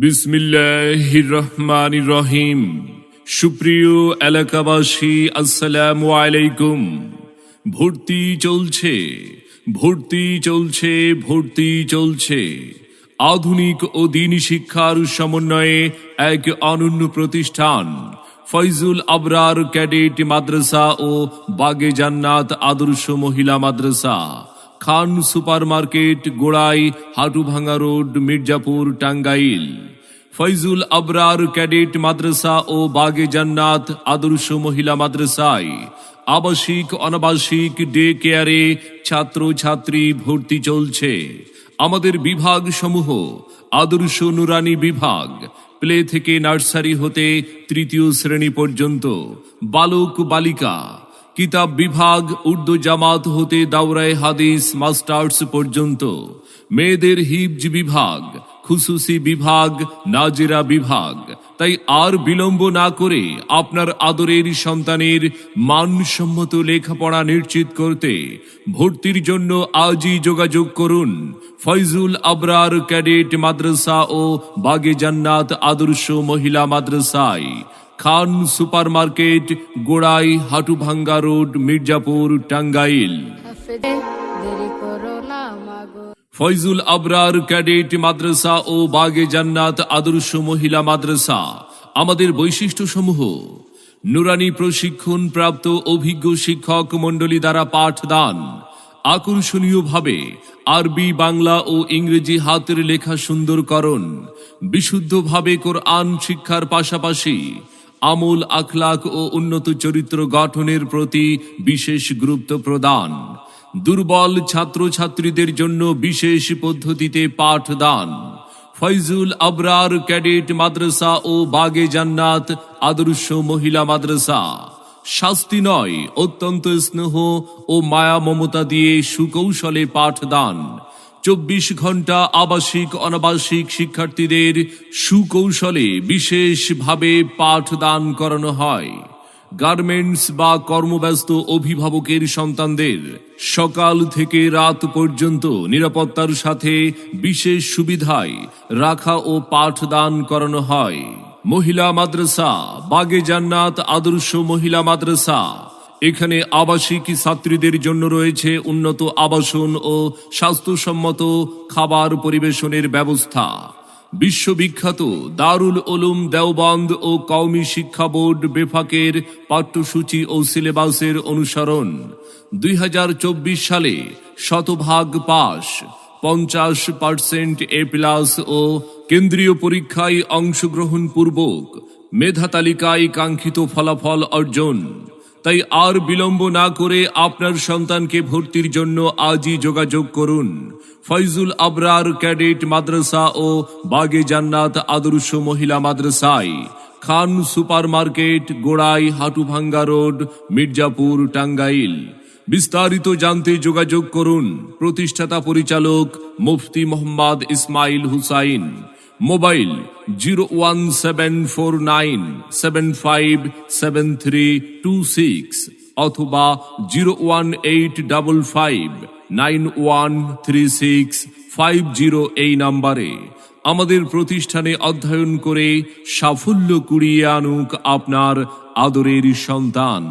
বিসমিল্লাহির রহমান রহিম সুপ্রিয় এলাকাবাসী, আসসালামু আলাইকুম। ভর্তি চলছে ভর্তি চলছে ভর্তি চলছে। আধুনিক ও দিনী শিক্ষার সমন্বয়ে এক অনন্য প্রতিষ্ঠান, ফয়জুল আবরার ক্যাডেট মাদ্রাসা ও Bage Jannat Adarsha Mohila Madrasa. Khan supermarket, Gorai, Hatubhanga road, Mirzapur, Tangail. Faizul Abrar cadet Madrasa ও বাগে জান্নাত আদর্শ মহিলা মাদ্রাসায়। আবাসিক, অনাবাসিক, ডে কেয়ারে ছাত্র ছাত্রী ভর্তি চলছে। আমাদের বিভাগ সমূহ আদর্শ নুরানি বিভাগ, প্লে থেকে নার্সারি হতে তৃতীয় শ্রেণি পর্যন্ত। বালক বালিকা কিতাব বিভাগ উর্দু জামাত হতে দাওরায় হাদিস, মাস্টার্স পর্যন্ত। মেয়েদের হিবজ বিভাগ, খুসুসি বিভাগ, নাজেরা বিভাগ। তাই আর বিলম্ব না করে আপনার আদরের সন্তানের মানসম্মত লেখাপড়া নিশ্চিত করতে ভর্তির জন্য আজই যোগাযোগ করুন ফয়জুল আবরার ক্যাডেট মাদ্রাসা ও বাগে জান্নাত আদর্শ মহিলা মাদ্রাসায়। Khan supermarket Gorai Hatubhanga road Mirzapur Tangail. Faizul Abrar cadet Madrasa ও বাগে জান্নাত আদর্শ মহিলা মাদ্রাসা আমাদের বৈশিষ্ট্য সমূহ নুরানি প্রশিক্ষণ প্রাপ্ত অভিজ্ঞ শিক্ষক মণ্ডলী দ্বারা পাঠদান। আকর্ষণীয়ভাবে আরবি বাংলা ও ইংরেজি হাতের লেখা সুন্দরকরণ। বিশুদ্ধভাবে কোরআন শিক্ষার পাশাপাশি আমল আখলাক ও উন্নত চরিত্র গঠনের প্রতি বিশেষ গুরুত্ব প্রদান। দুর্বল ছাত্রছাত্রীদের জন্য বিশেষ পদ্ধতিতে পাঠদান। ফয়জুল আবরার ক্যাডেট মাদ্রাসা ও বাগে জান্নাত আদর্শ মহিলা মাদ্রাসা। শাস্তি নয়, অত্যন্ত স্নেহ ও মায়া মমতা দিয়ে সুকৌশলে পাঠদান। চব্বিশ ঘণ্টা আবাসিক, অনাবাসিক শিক্ষার্থীদের সুকৌশলে বিশেষভাবে পাঠদান করানো হয়। গার্মেন্টস বা কর্মব্যস্ত অভিভাবকের সন্তানদের সকাল থেকে রাত পর্যন্ত নিরাপত্তার সাথে বিশেষ সুবিধায় রাখা ও পাঠদান করানো হয়। মহিলা মাদ্রাসা, বাগে জান্নাত আদর্শ মহিলা মাদ্রাসা এখানে আবাসিক ছাত্রীদের জন্য রয়েছে উন্নত আবাসন ও স্বাস্থ্যসম্মত খাবার পরিবেশনের ব্যবস্থা। বিশ্ববিখ্যাত দারুল উলুম দেওবন্দ ও কওমি শিক্ষা বোর্ড বেফাকের পাঠ্যসূচি ও সিলেবাসের অনুসরণ দুই হাজার চব্বিশ সালে শতভাগ পাস, পঞ্চাশ পার্সেন্ট এ প্লাস ও কেন্দ্রীয় পরীক্ষায় অংশগ্রহণ পূর্বক মেধা তালিকায় কাঙ্ক্ষিত ফলাফল অর্জন। তাই আর বিলম্ব না করে আপনার সন্তানকে ভর্তির জন্য আজই যোগাযোগ করুন। ফয়জুল আবরার ক্যাডেট মাদ্রাসা ও বাগে জান্নাত আদর্শ মহিলা মাদ্রাসায়। Khan supermarket, Gorai, Hatubhanga road, Mirzapur, Tangail. বিস্তারিত জানতে যোগাযোগ করুন। প্রতিষ্ঠাতা পরিচালক Mufti Mohammad Ismail Hussain. Mobile zero one seven four nine seven five seven three two six অথবা zero one eight double five nine one three six five zero এই নাম্বারে আমাদের প্রতিষ্ঠানে অধ্যয়ন করে সাফল্য কুড়িয়ে আনুক আপনার আদরের সন্তান।